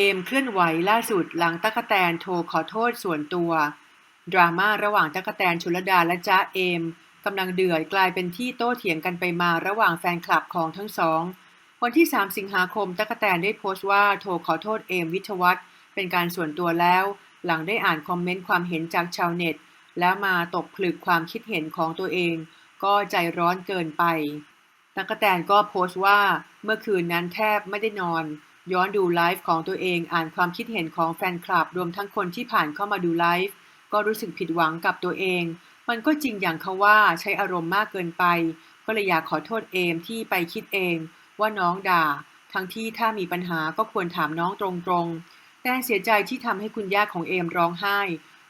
เอมเคลื่อนไหวล่าสุดหลังตั๊กแตนโทรขอโทษส่วนตัว ดราม่าระหว่างตั๊กแตนชุลดาและจ้าเอมกำลังเดือดกลายเป็นที่โต้เถียงกันไปมาระหว่างแฟนคลับของทั้งสอง วันที่ 3 สิงหาคมตั๊กแตนได้โพสต์ว่าโทรขอโทษเอมวิทวัฒน์เป็นการส่วนตัวแล้ว หลังได้อ่านคอมเมนต์ความเห็นจากชาวเน็ต แล้วมาตกผลึกความคิดเห็นของตัวเอง ก็ใจร้อนเกินไปตั๊กแตนก็โพสต์ว่าเมื่อคืนนั้นแทบไม่ได้นอน ย้อนดูไลฟ์ของตัวเองอ่านความคิดเห็นของแฟนคลับ รวมทั้งคนที่ผ่านเข้ามาดูไลฟ์ก็รู้สึกผิดหวังกับตัวเอง มันก็จริงอย่างเขาว่าใช้อารมณ์มากเกินไป ก็เลยอยากขอโทษเอมที่ไปคิดเองว่าน้องด่า ทั้งที่ถ้ามีปัญหาก็ควรถามน้องตรงๆ แตนเสียใจที่ทำให้คุณย่าของเอมร้องไห้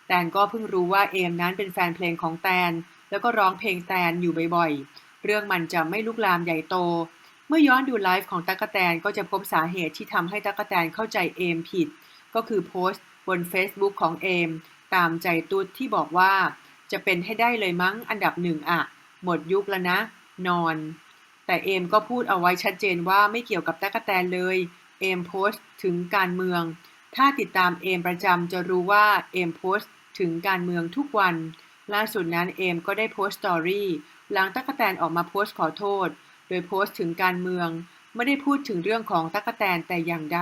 แตนก็เพิ่งรู้ว่าเอมนั้นเป็นแฟนเพลงของแตน แล้วก็ร้องเพลงแตนอยู่บ่อยๆ เรื่องมันจะไม่ลุกลามใหญ่โต เมื่อย้อนดูไลฟ์ของตั๊กแตนก็จะพบสาเหตุที่ทำให้ตั๊กแตนเข้าใจเอมผิด ก็คือโพสต์บน Facebook ของเอม ตามใจตุ๊ดที่บอกว่า จะเป็นให้ได้เลยมั้งอันดับหนึ่งอะหมดยุคแล้วนะ นอน แต่เอมก็พูดเอาไว้ชัดเจนว่าไม่เกี่ยวกับตั๊กแตนเลย เอมโพสต์ถึงการเมือง ถ้าติดตามเอมประจำจะรู้ว่าเอมโพสต์ถึงการเมืองทุกวัน ล่าสุดนั้นเอมก็ได้โพสต์สตอรี่หลังตั๊กแตนออกมาโพสต์ขอโทษ โดยโพสต์ถึงการเมือง ไม่ได้พูดถึงเรื่องของตั๊กแตนแต่อย่างใด